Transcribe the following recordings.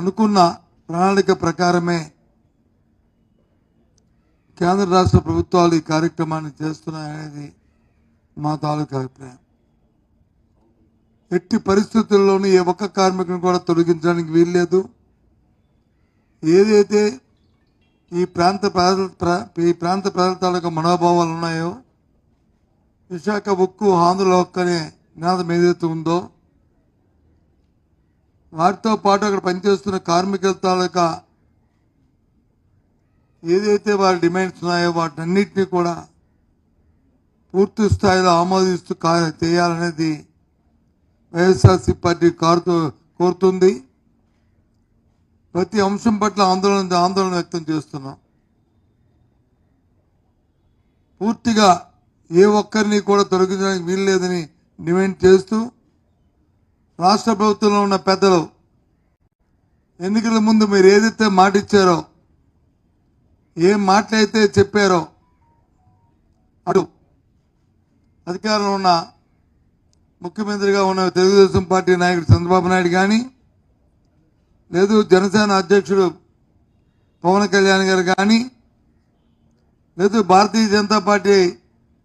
అనుకున్న ప్రణాళిక ప్రకారమే కేంద్ర రాష్ట్ర ప్రభుత్వాలు ఈ కార్యక్రమాన్ని చేస్తున్నాయనేది మా తాలూకా అభిప్రాయం. ఎట్టి పరిస్థితుల్లోనూ ఏ ఒక్క కార్మికుని కూడా తొలగించడానికి వీల్లేదు. ఏదైతే ఈ ప్రాంత ఈ ప్రాంత ప్రజల తాలూకా మనోభావాలు ఉన్నాయో విశాఖ ఉక్కు ఆంధ్ర ఒక్కనే అనే నినాదం ఏదైతే ఉందో వారితో పాటు అక్కడ పనిచేస్తున్న కార్మికుల తాలూకా ఏదైతే వారి డిమాండ్స్ ఉన్నాయో వాటన్నిటినీ కూడా పూర్తి స్థాయిలో ఆమోదిస్తూ చేయాలనేది వైఎస్ఆర్సీ పార్టీ కోరుతూ కోరుతుంది. ప్రతి అంశం పట్ల ఆందోళన ఆందోళన వ్యక్తం చేస్తున్నాం. పూర్తిగా ఏ ఒక్కరిని కూడా తొలగించడానికి వీల్లేదని డిమాండ్ చేస్తూ రాష్ట్ర ప్రభుత్వంలో ఉన్న పెద్దలు ఎన్నికల ముందు మీరు ఏదైతే మాట ఇచ్చారో ఏం మాటలైతే చెప్పారో అటు అధికారంలో ఉన్న ముఖ్యమంత్రిగా ఉన్న తెలుగుదేశం పార్టీ నాయకుడు చంద్రబాబు నాయుడు కానీ లేదు జనసేన అధ్యక్షుడు పవన్ కళ్యాణ్ గారు కానీ లేదు భారతీయ జనతా పార్టీ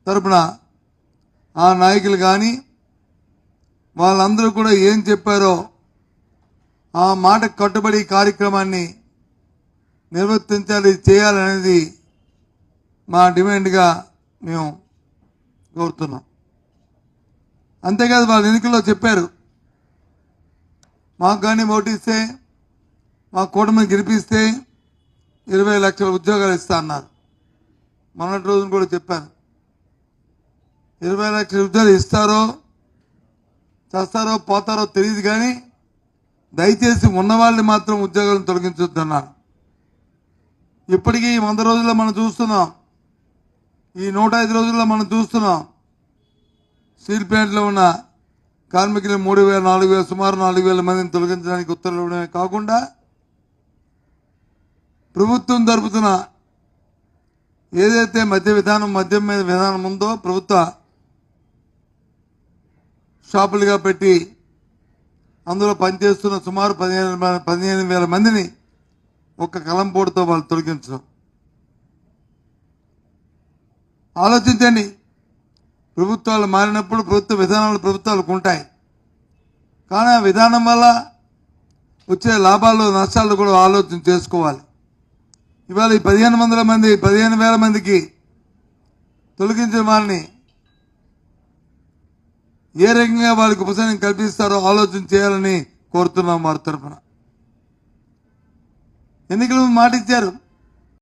తరపున ఆ నాయకులు కానీ వాళ్ళందరూ కూడా ఏం చెప్పారో ఆ మాట కట్టుబడి కార్యక్రమాన్ని నిర్వర్తించాలి చేయాలనేది మా డిమాండ్గా మేము కోరుతున్నాం. అంతేకాదు వాళ్ళు ఎన్నికల్లో చెప్పారు మాకు కానీ ఓటిస్తే మా కూటమిని గెలిపిస్తే ఇరవై లక్షల ఉద్యోగాలు ఇస్తా అన్నారు. మొన్నటి రోజున కూడా చెప్పాను ఇరవై లక్షల ఉద్యోగాలు ఇస్తారో చేస్తారో పోతారో తెలియదు కానీ దయచేసి ఉన్న వాళ్ళని మాత్రం ఉద్యోగాలను తొలగించొద్దన్నారు. ఇప్పటికీ ఈ వంద రోజుల్లో మనం చూస్తున్నాం. ఈ నూట ఐదు రోజుల్లో మనం చూస్తున్నాం. స్టీల్ ప్లాంట్లో ఉన్న కార్మికులు మూడు వేల నాలుగు వేల సుమారు నాలుగు వేల మందిని తొలగించడానికి ఉత్తర్వులు ఇవ్వడమే కాకుండా ప్రభుత్వం జరుపుతున్న ఏదైతే మద్య విధానం మద్యం మీద విధానం ఉందో ప్రభుత్వ షాపులుగా పెట్టి అందులో పనిచేస్తున్న సుమారు పదిహేను పదిహేను వేల మందిని ఒక కలంపోటుతో వాళ్ళు తొలగించడం. ఆలోచించండి ప్రభుత్వాలు మారినప్పుడు ప్రభుత్వ విధానాలు ప్రభుత్వాలకు ఉంటాయి. కానీ ఆ విధానం వల్ల వచ్చే లాభాలు నష్టాలు కూడా ఆలోచన చేసుకోవాలి. ఇవాళ ఈ పదిహేను వందల మంది పదిహేను వేల మందికి తొలగించిన వారిని ఏ రకంగా వాళ్ళకి ఉపశమనం కల్పిస్తారో ఆలోచన చేయాలని కోరుతున్నాం వారి తరఫున ఎన్నికలు మాట ఇచ్చారు